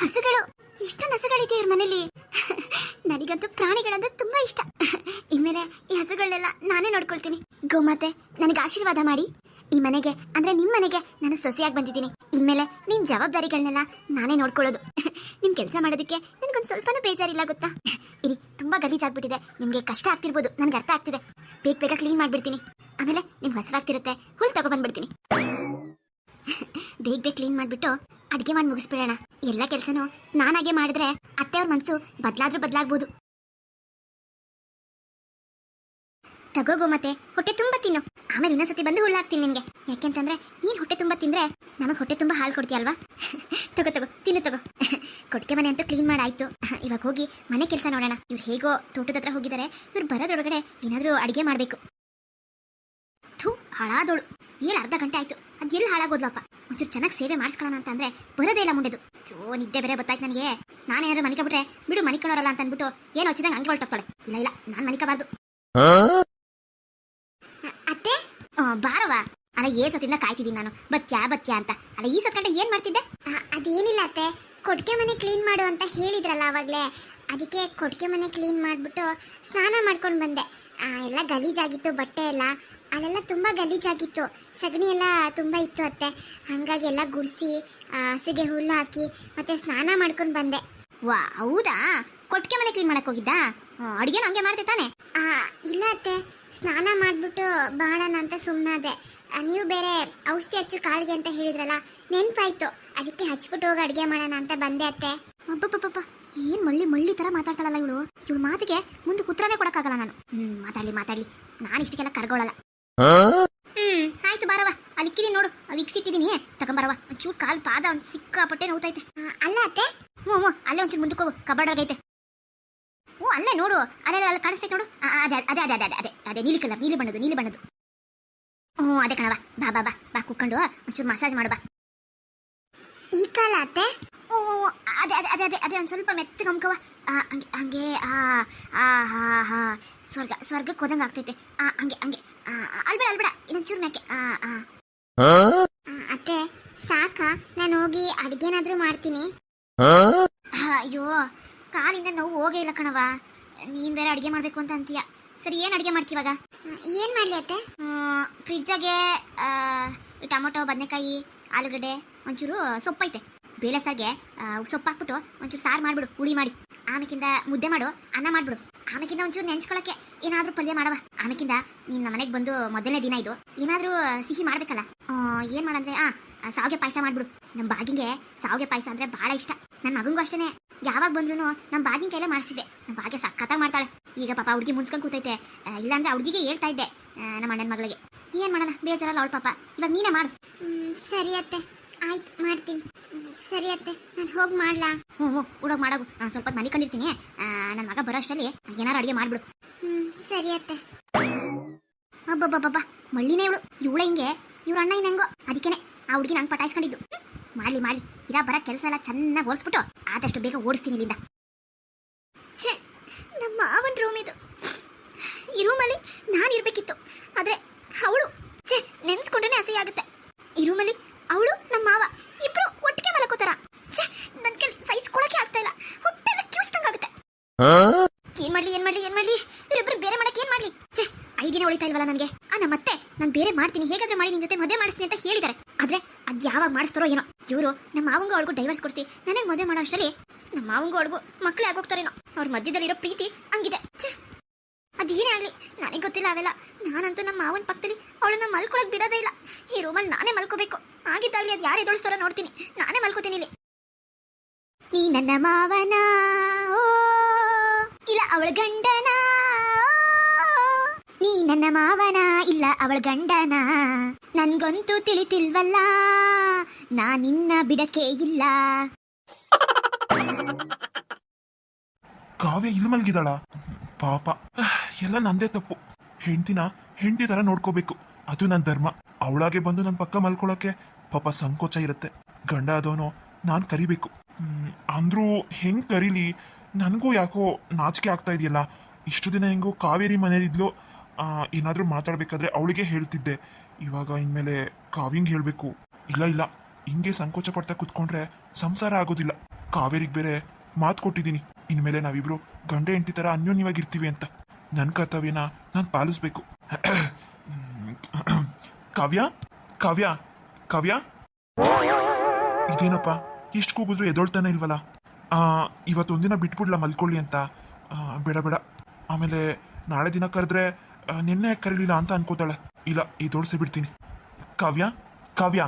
ಹಸುಗಳು. ಇಷ್ಟೊಂದು ಹಸುಗಳಿದೆ ಇವ್ರ ಮನೇಲಿ. ನನಗಂತೂ ಪ್ರಾಣಿಗಳಂದ್ರೆ ತುಂಬಾ ಇಷ್ಟ. ಇನ್ಮೇಲೆ ಈ ಹಸುಗಳನ್ನೆಲ್ಲ ನಾನೇ ನೋಡ್ಕೊಳ್ತೀನಿ. ಗೋಮಾತೆ ನನಗೆ ಆಶೀರ್ವಾದ ಮಾಡಿ. ಈ ಮನೆಗೆ, ಅಂದ್ರೆ ನಿಮ್ ಮನೆಗೆ ನಾನು ಸೊಸೆಯಾಗಿ ಬಂದಿದ್ದೀನಿ. ಇನ್ಮೇಲೆ ನಿಮ್ಮ ಜವಾಬ್ದಾರಿಗಳನ್ನೆಲ್ಲ ನಾನೇ ನೋಡ್ಕೊಳ್ಳೋದು. ನಿಮ್ ಕೆಲಸ ಮಾಡೋದಕ್ಕೆ ನನ್ಗೊಂದು ಸ್ವಲ್ಪನೂ ಬೇಜಾರಿಲ್ಲ, ಗೊತ್ತಾ? ಇರಿ, ತುಂಬಾ ಗಲೀಜಾಗ್ಬಿಟ್ಟಿದೆ. ನಿಮ್ಗೆ ಕಷ್ಟ ಆಗ್ತಿರ್ಬೋದು, ನನ್ಗೆ ಅರ್ಥ ಆಗ್ತಿದೆ. ಬೇಗ ಬೇಗ ಕ್ಲೀನ್ ಮಾಡ್ಬಿಡ್ತೀನಿ. ಆಮೇಲೆ ನಿಮ್ಗೆ ಹಸುವಾಗ್ತಿರುತ್ತೆ ಹುಲ್ ತಗೊಬಂದ್ಬಿಡ್ತೀನಿ ಬೇಗ ಬೇಗ ಕ್ಲೀನ್ ಮಾಡ್ಬಿಟ್ಟು ಅಡ್ಗೆ ಮಾಡಿ ಮುಗಿಸ್ಬಿಡೋಣ. ಎಲ್ಲ ಕೆಲಸನೂ ನಾನಾಗೆ ಮಾಡಿದ್ರೆ ಅತ್ತೆಯವ್ರ ಮನಸ್ಸು ಬದಲಾದ್ರೂ ಬದ್ಲಾಗ್ಬೋದು. ತಗೋಗೋ ಮತ್ತೆ, ಹೊಟ್ಟೆ ತುಂಬ ತಿನ್ನು. ಆಮೇಲೆ ಇನ್ನೊಂದ್ಸತಿ ಬಂದು ಹುಲ್ಲಾಕ್ತೀನಿ ನಿನ್ಗೆ. ಯಾಕೆಂತಂದ್ರೆ ನೀನು ಹೊಟ್ಟೆ ತುಂಬ ತಿಂದ್ರೆ ನಮಗೆ ಹೊಟ್ಟೆ ತುಂಬ ಹಾಲು ಕೊಡ್ತೀಯಲ್ವಾ ತಗೋ ತಗೋ, ತಿನ್ನು ತಗೋ. ಕೊಟ್ಟಿಗೆ ಮನೆ ಅಂತೂ ಕ್ಲೀನ್ ಮಾಡಾಯ್ತು. ಇವಾಗ ಹೋಗಿ ಮನೆ ಕೆಲಸ ನೋಡೋಣ. ಇವ್ರು ಹೇಗೋ ತೋಟದ ಹತ್ರ ಹೋಗಿದ್ದಾರೆ ಇವ್ರು ಬರೋದ್ರೊಳಗಡೆ ಏನಾದ್ರೂ ಅಡಿಗೆ ಮಾಡ್ಬೇಕು. ಥೂ, ಹಾಳಾದೋಳು. ಏಳು ಅರ್ಧ ಗಂಟೆ ಆಯ್ತು. ಅದು ಎಲ್ಲಿ ಹಾಳಾಗೋದ್ಲಪ್ಪ. ಒಂಚೂರು ಚೆನ್ನಾಗಿ ಸೇವೆ ಮಾಡಿಸ್ಕೊಳ್ಳೋಣ ಅಂತ ಅಂದ್ರೆ ಬರೋದೇ ಇಲ್ಲ ಮುಂಡೆದು. ಅಯ್ಯೋ, ನಿದ್ದೆ ಬೇರೆ ಗೊತ್ತಾಯ್ತು ನನಗೆ. ನಾನೇನಾದ್ರು ಮನಿಕಬಿಟ್ರೆ ಬಿಡು ಮನಿಕೊಳ್ಳೋರಲ್ಲ ಅಂತ ಅಂದ್ಬಿಟ್ಟು ಏನು ಹಚ್ಚಿದಂಗೆ ಹಂಗೆ ಹೊರಟೋಗ್ತಾಳೆ ಇಲ್ಲ ಇಲ್ಲ, ನಾನು ಮನಿಕಬಾರ್ದು ಅತ್ತೆ? ಬಾರವ ಅಲ್ಲ, ಏ ಸೊತ್ತಿಂದ ಕಾಯ್ತಿದ್ದೀನಿ ನಾನು. ಬತ್ಯಾ ಬತ್ಯಾ ಅಂತ. ಅಲ್ಲ, ಈ ಸತ್ಕಂಡೆ ಏನು ಮಾಡ್ತಿದ್ದೆ? ಅದೇನಿಲ್ಲ ಅತ್ತೆ. ಕೊಟ್ಟಿಗೆ ಮನೆ ಕ್ಲೀನ್ ಮಾಡು ಅಂತ ಹೇಳಿದ್ರಲ್ಲ ಅವಾಗಲೇ. ಅದಕ್ಕೆ ಕೊಟ್ಟಿಗೆ ಮನೆ ಕ್ಲೀನ್ ಮಾಡಿಬಿಟ್ಟು ಸ್ನಾನ ಮಾಡ್ಕೊಂಡು ಬಂದೆ. ಎಲ್ಲ ಗಲೀಜಾಗಿತ್ತು, ಬಟ್ಟೆ ಎಲ್ಲ. ಅಲ್ಲೆಲ್ಲ ತುಂಬ ಗಲೀಜಾಗಿತ್ತು. ಸಗಣಿ ಎಲ್ಲ ತುಂಬ ಇತ್ತು ಅತ್ತೆ. ಹಾಗಾಗಿ ಎಲ್ಲ ಗುಡಿಸಿ ಹಸಿಗೆ ಹುಲ್ಲು ಹಾಕಿ ಮತ್ತೆ ಸ್ನಾನ ಮಾಡ್ಕೊಂಡು ಬಂದೆ. ವಾ ಹೌದಾ? ಕೊಟ್ಟಿಗೆ ಮನೆ ಕ್ಲೀನ್ ಮಾಡಕ್ ಹೋಗಿದ್ದಾ? ಅಡುಗೆನ ಹಂಗೆ ಮಾಡ್ದೆ ತಾನೆ? ಇಲ್ಲ ಅತ್ತೆ. ಸ್ನಾನ ಮಾಡಿಬಿಟ್ಟು ಬಾಳೋಣ ಅಂತ ಸುಮ್ಮನಾದೆ ನೀವು ಬೇರೆ ಔಷಧಿ ಹಚ್ಚು ಕಾಲಿಗೆ ಅಂತ ಹೇಳಿದ್ರಲ್ಲ ನೆನ್ಪಾಯ್ತು. ಅದಕ್ಕೆ ಹಚ್ಬಿಟ್ಟು ಹೋಗಿ ಅಡುಗೆ ಮಾಡೋಣ ಅಂತ ಬಂದೆ ಅತ್ತೆ. ಅಬ್ಬಬ್ಬಬ್ಬ ಏನು ಮಳ್ಳಿ ಮಳ್ಳಿ ತರ ಮಾತಾಡ್ತಾಳಲ್ಲ ಇವಳು? ಇವಳು ಮಾತಿಗೆ ಮುಂದೆ ಉತ್ತರನೇ ಕೊಡೋಕ್ಕಾಗಲ್ಲ ನಾನು. ಹ್ಞೂ ಮಾತಾಡ್ಲಿ ಮಾತಾಡ್ಲಿ. ನಾನು ಇಷ್ಟಕ್ಕೆಲ್ಲ ಕರ್ಗೊಳಲ್ಲ. ಹ್ಮ್ ಆಯ್ತು ಬಾರವ ಅಲ್ಲಿ ಇಕ್ಕಿದೀನಿ ನೋಡು. ವಿಕ್ಸ್ ಇಟ್ಟಿದ್ದೀನಿ ತಗೊಂಬರವ ಒಂಚೂರು ಕಾಲು ಪಾದ ಒಂದು ಸಿಕ್ಕಾಪಟ್ಟೆ ನೋವ್ತೈತೆ ಅಲ್ಲ ಅತ್ತೆ? ಹ್ಞೂ ಹ್ಞೂ ಅಲ್ಲೇ ಒಂಚೂರು ಮುಂದಕ್ಕೆ ಹೋಗು. ಕಬಾರ್ಡ್ ಐತೆ ಹ್ಞೂ ಅಲ್ಲೇ ನೋಡು. ಅಲ್ಲೇ ಅಲ್ಲಿ ಕಾಣಿಸ್ತೈತೆ ನೋಡು. ಅದೇ ಅದೇ ಅದೇ ಅದೇ ಅದೇ ನೀಲಿ ಕಲರ್ ನೀಲಿ ಬಣ್ಣದು ನೀಲಿ ಬಣ್ಣದು ಹ್ಞೂ ಅದೇ ಕಣವ ಬಾ ಬಾ ಬಾ ಬಾ ಕುಕ್ಕೊಂಡು ಒಂಚೂರು ಮಸಾಜ್ ಮಾಡು ಬಾ. ಈ ಕಾಲ ಅತ್ತೆ? ಓ ಅದೇ ಅದೇ ಅದೇ ಅದೇ ಅದೇ ಒಂದು ಸ್ವಲ್ಪ ಮೆತ್ತಗೆ ಹಮ್ಕವ ಹಂಗೆ ಹಂಗೆ ಆ ಆ ಹಾ ಹಾ. ಸ್ವರ್ಗ ಸ್ವರ್ಗಕ್ಕೆ ಹೋದಂಗೆ ಆಗ್ತೈತೆ. ಆ ಹಂಗೆ ಹಂಗೆ. ಅಲ್ಬೇಡ ಅಲ್ಬೇಡ ಇನ್ನೊಂಚೂರು ಮ್ಯಾಕೆ ಅತ್ತೆ ಸಾಕ. ನಾನು ಹೋಗಿ ಅಡ್ಗೆನಾದ್ರೂ ಮಾಡ್ತೀನಿ. ಅಯ್ಯೋ ಕಾಲಿಂದ ನೋವು ಹೋಗೇ ಇಲ್ಲ ಕಣವ ನೀನ್ ಬೇರೆ ಅಡ್ಗೆ ಮಾಡ್ಬೇಕು ಅಂತ ಅಂತೀಯ. ಸರಿ ಏನ್ ಅಡ್ಗೆ ಮಾಡ್ತೀವಾಗ ಏನ್ ಮಾಡ್ಲಿ ಅತ್ತೆ? ಫ್ರಿಡ್ಜಾಗೆ ಟೊಮೊಟೊ ಬದನೆಕಾಯಿ ಆಲೂಗಡ್ಡೆ ಒಂಚೂರು ಸೊಪ್ಪೈತೆ. ಬೇಳೆ ಸಾರಿಗೆ ಸೊಪ್ಪು ಹಾಕ್ಬಿಟ್ಟು ಒಂಚೂರು ಸಾರು ಮಾಡ್ಬಿಡು ಹುಳಿ ಮಾಡಿ. ಆಮೇಕಿಂದ ಮುದ್ದೆ ಮಾಡು, ಅನ್ನ ಮಾಡ್ಬಿಡು. ಆಮೇಕಿಂದ ಒಂಚೂರು ನೆಂಚ್ಕೊಳಕ್ಕೆ ಏನಾದ್ರೂ ಪಲ್ಯ ಮಾಡವ. ಆಮೇಕಿಂದ ನಿನ್ನ ಮನೆಗೆ ಬಂದು ಮೊದಲನೇ ದಿನ ಇದು. ಏನಾದ್ರೂ ಸಿಹಿ ಮಾಡ್ಬೇಕಲ್ಲ. ಏನ್ ಮಾಡಂದ್ರೆ, ಆ ಸಾವಿಗೆ ಪಾಯಸ ಮಾಡ್ಬಿಡು. ನಮ್ಮ ಬಾಗಿಂಗೆ ಸಾವಿಗೆ ಪಾಯಸ ಅಂದ್ರೆ ಬಹಳ ಇಷ್ಟ. ನನ್ನ ಮಗಂಗೂ ಅಷ್ಟೇನೆ. ಯಾವಾಗ ಬಂದ್ರು ನಮ್ಮ ಬಾಗಿನ ಕೈಲೇ ಮಾಡಿಸ್ತಿದ್ದೆ. ನಮ್ಮ ಬಾಗೆ ಸಖತ್ತಾಗಿ ಮಾಡ್ತಾಳೆ. ಈಗ ಪಾಪ ಹುಡುಗಿ ಮುನ್ಸ್ಕೊಂಡು ಕೂತೈತೆ. ಇಲ್ಲಾಂದ್ರೆ ಹುಡುಗಿಗೆ ಹೇಳ್ತಾ ಇದ್ದೆ ನಮ್ಮ ಅಣ್ಣನ ಮಗಳಿಗೆ. ಏನ್ ಮಾಡೋಣ, ಬೇಜಾರಲ್ಲ ಅವಳು ಪಾಪ. ಇವಾಗ ನೀನೇ ಮಾಡು. ಸರಿ ಅತ್ತೆ. ಆಯ್ತು, ಮಾಡ್ತೀನಿ. ಸರಿ ಅತ್ತೆ ನಾನು ಹೋಗಿ ಮಾಡ್ಲಾ? ಹ್ಞೂ ಹ್ಞೂ ಹುಡುಗ ಮಾಡೋಗು. ನಾನು ಸ್ವಲ್ಪ ಮನೆ ಕಂಡಿರ್ತೀನಿ. ನನ್ನ ಮಗ ಬರೋ ಅಷ್ಟರಲ್ಲಿ ಏನಾರು ಅಡುಗೆ ಮಾಡಿಬಿಡು. ಹ್ಞೂ ಸರಿ ಅತ್ತೆ. ಅಬ್ಬಬ್ಬಬ್ಬಬ್ಬ ಮಳ್ಳಿನೇ ಇವಳು. ಇವಳ ಹಿಂಗೆ. ಇವ್ರ ಅಣ್ಣ ಇನ್ನಂಗೋ. ಅದಕ್ಕೇನೆ ಆ ಹುಡುಗಿ ನಂಗೆ ಪಟಾಯಿಸ್ಕೊಂಡಿದ್ದು. ಮಾಡಲಿ ಮಾಡಲಿ. ಇರ ಬರೋ ಕೆಲಸ ಎಲ್ಲ ಚೆನ್ನಾಗಿ ಓಡಿಸ್ಬಿಟ್ಟು ಆದಷ್ಟು ಬೇಗ ಓಡಿಸ್ತೀನಿ ಇಲ್ಲಿಂದ. ಛೇ ನಮ್ಮ ಮಾವನ್ ರೂಮ್ ಇದು. ಈ ರೂಮಲ್ಲಿ ನಾನು ಇರಬೇಕಿತ್ತು. ಆದ್ರೆ ಅವಳು ಛೇ ನೆನ್ಸ್ಕೊಂಡ್ರೆ ಅಸಹ್ಯ ಆಗುತ್ತೆ. ಈ ರೂಮಲ್ಲಿ ಅವಳು ನಮ್ಮ ಮಾವ ಇಬ್ರು ಮಲಕೋತಾರ. ಛೇ ನನ್ ಕೈ ಸಹಿಸ್ಕೊಳಕ್ಕೆ ಆಗ್ತಾ ಇಲ್ಲ. ಹೊಟ್ಟೆ ಎಲ್ಲ ಕಿವುಚ್ದಂಗಾಗುತ್ತೆ. ಏನ್ ಮಾಡ್ಲಿ ಏನ್ ಮಾಡ್ಲಿ ಏನ್ ಮಾಡ್ಲಿ? ಇವರಿಬ್ರು ಬೇರೆ ಮಾಡಕ್ಕೆ ಏನ್ ಮಾಡ್ಲಿ? ಛೇ ಐಡಿನೇ ಉಳಿತಾ ಇಲ್ವಲ್ಲ ನನಗೆ? ಆ ಮತ್ತೆ ನಾನು ಬೇರೆ ಮಾಡ್ತೀನಿ. ಹೇಗಾದ್ರೂ ಮಾಡಿ ನಿನ್ ಜೊತೆ ಮದುವೆ ಮಾಡಿಸ್ತೀನಿ ಅಂತ ಹೇಳಿದ್ದಾರೆ ಆದ್ರೆ ಅದ್ ಯಾವಾಗ ಮಾಡಿಸ್ತಾರೋ ಏನೋ. ಇವರು ನಮ್ಮ ಮಾವಂಗ ಅವಳಿಗೂ ಡೈವರ್ಸ್ ಕೊಡಿಸಿ ನನಗೆ ಮದುವೆ ಮಾಡೋ ಅಷ್ಟರಲ್ಲಿ ನಮ್ಮ ಮಾವಂಗ ಅವಳಿಗೂ ಮಕ್ಕಳೇ ಆಗೋಗ್ತಾರೇನೋ. ಅವ್ರ ಮಧ್ಯದಲ್ಲಿರೋ ಪ್ರೀತಿ ಹಂಗಿದೆ. ಛೇ ಅದೇನೇ ಆಗಲಿ, ನನಗೆ ಗೊತ್ತಿಲ್ಲ ಅವೆಲ್ಲ. ನಾನಂತೂ ನಮ್ಮ ಮಾವನ ಪಕ್ಕದಲ್ಲಿ ಅವಳನ್ನ ಮಲ್ಕೊಳಕ್ಕೆ ಬಿಡೋದೇ ಇಲ್ಲ. ಈ ರೂಮಲ್ಲಿ ನಾನೇ ಮಲ್ಕೋಬೇಕು. ಆಗಿದ್ದಾಗಲಿ ಅದು ಯಾರು ಎದುರಿಸ್ತಾರೋ ನೋಡ್ತೀನಿ. ನಾನೇ ಮಲ್ಕೋತೀನಿ ಇಲ್ಲಿ. ನೀ ನನ್ನ ಮಾವನ ಇಲ್ಲ ಅವಳ ಗಂಡನ ನೀ ನನ್ನ ಮಾವನ, ಇಲ್ಲ ಅವಳ ಗಂಡನ. ನನ್ಗಂತೂ ತಿಳಿತಿಲ್ವಲ್ಲ, ನಾ ನಿನ್ನ ಬಿಡಕೆ ಇಲ್ಲ. ಕಾವ್ಯ ಇಲ್ಲಿ ಮಲಗಿದಾಳ ಪಾಪ. ಎಲ್ಲ ನಂದೇ ತಪ್ಪು. ಹೆಂಡತಿನ ಹೆಂಡತಿ ತರ ನೋಡ್ಕೋಬೇಕು. ಅದು ನನ್ನ ಧರ್ಮ. ಅವಳಾಗೆ ಬಂದು ನನ್ನ ಪಕ್ಕ ಮಲ್ಕೊಳ್ಳೋಕೆ ಪಾಪ ಸಂಕೋಚ ಇರುತ್ತೆ. ಗಂಡ ಆದವನು ನಾನು ಕರಿಬೇಕು. ಅಂದರೂ ಹೆಂಗ್ ಕರೀಲಿ? ನನಗೂ ಯಾಕೋ ನಾಚಿಕೆ ಆಗ್ತಾ ಇದೆಯಲ್ಲ. ಇಷ್ಟು ದಿನ ಹೆಂಗೋ ಕಾವೇರಿ ಮನೇಲಿದ್ಲು. ಏನಾದರೂ ಮಾತಾಡಬೇಕಾದ್ರೆ ಮಾತಾಡ್ಬೇಕಾದ್ರೆ ಅವಳಿಗೆ ಹೇಳ್ತಿದ್ದೆ. ಇವಾಗ ಇನ್ಮೇಲೆ ಕಾವ್ಯಂಗೆ ಹೇಳ್ಬೇಕು. ಇಲ್ಲ ಇಲ್ಲ. ಹಿಂಗೆ ಸಂಕೋಚ ಪಡ್ತಾ ಕುತ್ಕೊಂಡ್ರೆ ಸಂಸಾರ ಆಗೋದಿಲ್ಲ. ಕಾವೇರಿಗೆ ಬೇರೆ ಮಾತು ಕೊಟ್ಟಿದ್ದೀನಿ. ಇನ್ಮೇಲೆ ನಾವಿಬ್ರು ಗಂಡ ಹೆಂಡತಿ ಥರ ಅನ್ಯೋನ್ಯವಾಗಿರ್ತೀವಿ ಅಂತ. ನನ್ನ ಕರ್ತವ್ಯನ ನಾನು ಪಾಲಿಸ್ಬೇಕು. ಕಾವ್ಯ? ಕಾವ್ಯ? ಕಾವ್ಯ? ಇದೇನಪ್ಪ? ಎಷ್ಟು ಕೂಗಿದ್ರು ಎದೊಳ್ತಾನೆ ಇಲ್ವಲ್ಲ? ಆ, ಇವತ್ತೊಂದಿನ ಬಿಟ್ಬಿಡ್ಲ ಮಲ್ಕೊಳ್ಳಿ ಅಂತ. ಬೇಡ ಬೇಡ. ಆಮೇಲೆ ನಾಳೆ ದಿನ ಕರೆದ್ರೆ ನಿನ್ನೆ ಕರೀಲಿಲ್ಲ ಅಂತ ಅನ್ಕೋತಾಳೆ. ಇಲ್ಲ ಎದೋಳ್ಸೇ ಬಿಡ್ತೀನಿ. ಕಾವ್ಯ? ಕಾವ್ಯ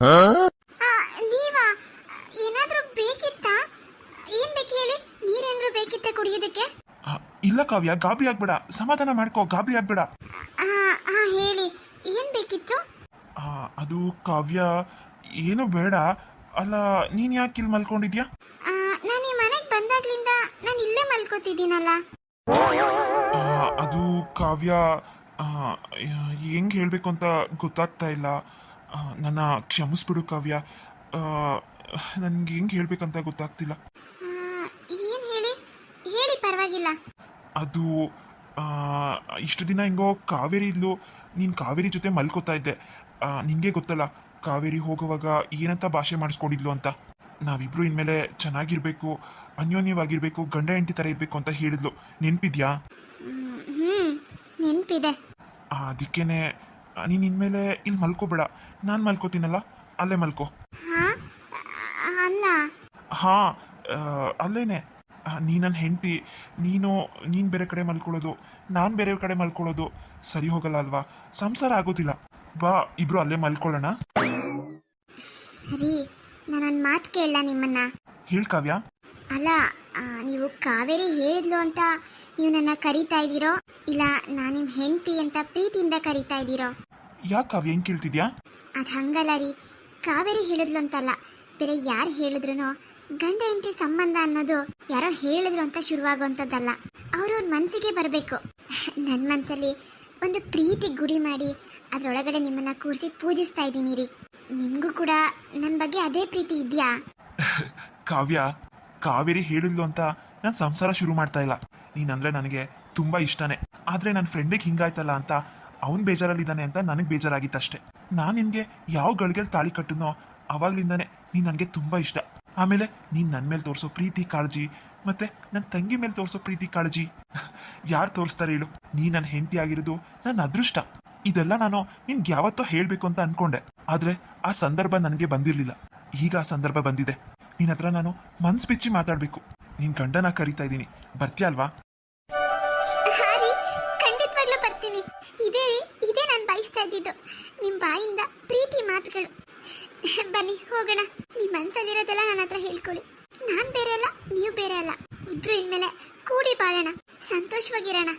ಆ, ನೀವಾ ಏನಾದ್ರೂ ಬೇಕಿತ್ತಾ ಏನ್ ಬೇಕು ಹೇಳಿ ನೀರೇನಾದ್ರೂ ಬೇಕಿತ್ತ ಕುಡಿಯೋದಕ್ಕೆ ಆ, ಇಲ್ಲ ಕಾವ್ಯ ಗಾಬರಿ ಆಗ್ಬೇಡ. ಸಮಾಧಾನ ಮಾಡ್ಕೋ ಗಾಬರಿ ಆಗ್ಬೇಡ. ಆ, ಆ, ಹೇಳಿ. ಏನ್ ಬೇಕಿತ್ತು? ಆ, ಅದು ಕಾವ್ಯ ಏನು ಬೇಡ. ಅಲ್ಲ ನೀನ್ ಯಾಕೆ ಇಲ್ಲಿ ಮಲ್ಕೊಂಡಿದ್ಯಾ? ನಾನು ಈ ಮನೆಗೆ ಬಂದಾಗ್ಲಿಂದ ನಾನು ಇಲ್ಲೇ ಮಲ್ಕೋತಿದ್ದೀನಲ್ಲ. ಆ, ಅದು ಕಾವ್ಯ ಆ, ಹೆಂಗ್ ಹೇಳ್ಬೇಕು ಅಂತ ಗೊತ್ತಾಗ್ತಾ ಇಲ್ಲ. ಆ, ನನ್ನ ಕ್ಷಮಿಸ್ಬಿಡು ಕಾವ್ಯ. ನನ್ಗೆ ಹೆಂಗ್ ಹೇಳ್ಬೇಕಂತ ಗೊತ್ತಾಗ್ತಿಲ್ಲ. ಆ, ಏನ್ ಹೇಳಿ? ಹೇಳಿ ಪರವಾಗಿಲ್ಲ. ಅದು ಇಷ್ಟು ದಿನ ಹೆಂಗೋ ಕಾವೇರಿ ಇದ್ಲು. ನೀನು ಕಾವೇರಿ ಜೊತೆ ಮಲ್ಕೋತಾ ಇದ್ದೆ. ನಿನಗೆ ನಿಂಗೆ ಗೊತ್ತಲ್ಲ ಕಾವೇರಿ ಹೋಗುವಾಗ ಏನಂತ ಭಾಷೆ ಮಾಡಿಸ್ಕೊಂಡಿದ್ಲು ಅಂತ. ನಾವಿಬ್ರು ಇನ್ಮೇಲೆ ಚೆನ್ನಾಗಿರಬೇಕು ಅನ್ಯೋನ್ಯವಾಗಿರಬೇಕು ಗಂಡ ಹೆಂಡತಿ ಥರ ಇರಬೇಕು ಅಂತ ಹೇಳಿದ್ಲು. ನೆನಪಿದ್ಯಾ? ನೆನಪಿದೆ. ಅದಕ್ಕೇನೆ ನೀನು ಇನ್ಮೇಲೆ ಇಲ್ಲಿ ಮಲ್ಕೋಬೇಡ. ನಾನು ಮಲ್ಕೋತೀನಲ್ಲ ಅಲ್ಲೇ ಮಲ್ಕೋ. ಹಾ ಅಲ್ಲೇನೆ. ನೀ ನನ್ನ ಹೆಂಡತಿ ನೀನು ನೀನು ಬೇರೆ ಕಡೆ ಮಲ್ಕೊಳ್ಳೋದು ನಾನು ಬೇರೆ ಕಡೆ ಮಲ್ಕೊಳ್ಳೋದು ಸರಿ ಹೋಗಲ್ಲ ಅಲ್ವಾ? ಸಂಸಾರ ಆಗೋದಿಲ್ಲ. ಬಾ ಇಬ್ರು ಅಲ್ಲೇ ಮಲ್ಕೊಳ್ಳೋಣ. ರೀ ನಾನೊಂದು ಮಾತು ಕೇಳಲ್ಲ ನಿಮ್ಮನ್ನ? ಹೇಳ್ ಕಾವ್ಯ. ಅಲ್ಲ ಆ, ನೀವು ಕಾವೇರಿ ಹೇಳಿದ್ಲು ಅಂತ ನೀವು ನನ್ನ ಕರೀತಾ ಇದ್ದೀರೋ? ಇಲ್ಲ ನಾನು ನಿಮ್ಮ ಹೆಂಡತಿ ಅಂತ ಪ್ರೀತಿಯಿಂದ ಕರೀತಾ ಇದ್ದೀರೋ? ಯಾಕೆ ಕಾವ್ಯ ಹೆಂಗೆ ಕೇಳ್ತಿದ್ಯಾ? ಅದು ಹಂಗಲ್ಲ ರೀ ಕಾವೇರಿ ಹೇಳಿದ್ಲು ಅಂತಲ್ಲ ಬೇರೆ ಯಾರು ಹೇಳಿದ್ರು ಗಂಡ ಹೆಂಡತಿ ಸಂಬಂಧ ಅನ್ನೋದು ಯಾರೋ ಹೇಳಿದ್ರು ಅಂತ ಶುರುವಾಗುವಂಥದ್ದಲ್ಲ. ಅವ್ರವ್ರ ಮನಸ್ಸಿಗೆ ಬರಬೇಕು. ನನ್ನ ಮನಸ್ಸಲ್ಲಿ ಒಂದು ಪ್ರೀತಿ ಗುಡಿ ಮಾಡಿ ಅದರೊಳಗಡೆ ನಿಮ್ಮನ್ನ ಕೂರಿಸಿ ಪೂಜಿಸ್ತಾ ಇದ್ದೀನಿ ರೀ. ನಿಮಗೂ ಕೂಡ ನನ್ನ ಬಗ್ಗೆ ಅದೇ ಪ್ರೀತಿ ಇದೆಯಾ? ಕಾವ್ಯ, ಕಾವೇರಿ ಹೇಳಿದ್ಲು ಅಂತ ನಾನು ಸಂಸಾರ ಶುರು ಮಾಡ್ತಾ ಇಲ್ಲ. ನೀನಂದ್ರೆ ನನಗೆ ತುಂಬಾ ಇಷ್ಟನೇ. ಆದ್ರೆ ನನ್ನ ಫ್ರೆಂಡಿಗೆ ಹಿಂಗಾಯ್ತಲ್ಲ ಅಂತ ಅವನ್ ಬೇಜಾರಲ್ಲಿದ್ದಾನೆ ಅಂತ ನನಗೆ ಬೇಜಾರಾಗಿತ್ತಷ್ಟೇ. ನಾನು ನಿನ್ಗೆ ಯಾವ ಗಳಿಗೆಲ್ ತಾಳಿ ಕಟ್ಟನೋ ಅವಾಗ್ಲಿಂದಾನೆ ನೀನು ನನಗೆ ತುಂಬಾ ಇಷ್ಟ. ಆಮೇಲೆ ನೀನು ನನ್ನ ಮೇಲೆ ತೋರಿಸೋ ಪ್ರೀತಿ, ಕಾಳಜಿ, ಮತ್ತೆ ನನ್ನ ತಂಗಿ ಮೇಲೆ ತೋರಿಸೋ ಪ್ರೀತಿ, ಕಾಳಜಿ. ಯಾರು ತೋರಿಸ್ತಾರೆ ಹೇಳು? ನೀ ನನ್ನ ಹೆಂಡತಿ ಆಗಿರೋದು ನನ್ನ ಅದೃಷ್ಟ. ಇದೆಲ್ಲ ನಾನು ನಿನ್ಗೆ ಯಾವತ್ತೋ ಹೇಳಬೇಕು ಅಂತ ಅನ್ಕೊಂಡೆ. ಆದ್ರೆ ಆ ಸಂದರ್ಭ ನನಗೆ ಬಂದಿರಲಿಲ್ಲ. ಈಗ ಆ ಸಂದರ್ಭ ಬಂದಿದೆ. ನಿನ್ನ ಹತ್ರ ನಾನು ಮನ್ಸು ಬಿಚ್ಚಿ ಮಾತಾಡಬೇಕು. ನಿನ್ನ ಗಂಡನ ಕರಿತಾ ಇದ್ದೀನಿ. ಬರ್ತೀಯ ಅಲ್ವಾ? ಖಂಡಿತವಾಗ್ಲೂ ಬರ್ತೀನಿ. ಇದೇ ಇದೇ ನಾನು ಬಯಸ್ತಾ ಇದ್ದಿದ್ದು. ನಿಮ್ಮ ಬಾಯಿಂದ ಪ್ರೀತಿ ಮಾತುಗಳು. ಬನ್ನಿ, ಹೋಗೋಣ. ನಿಮ್ಮ ಮನ್ಸಲ್ಲಿರೋದೆಲ್ಲ ನನ್ನ ಹತ್ರ ಹೇಳ್ಕೊಳ್ಳಿ ನಾನು ಬೇರೆ ಅಲ್ಲ, ನೀವು ಬೇರೆ ಅಲ್ಲ. ಇಬ್ರು ಇನ್ಮೇಲೆ ಕೂಡಿ ಬಾಳೋಣ. ಸಂತೋಷವಾಗಿರೋಣ.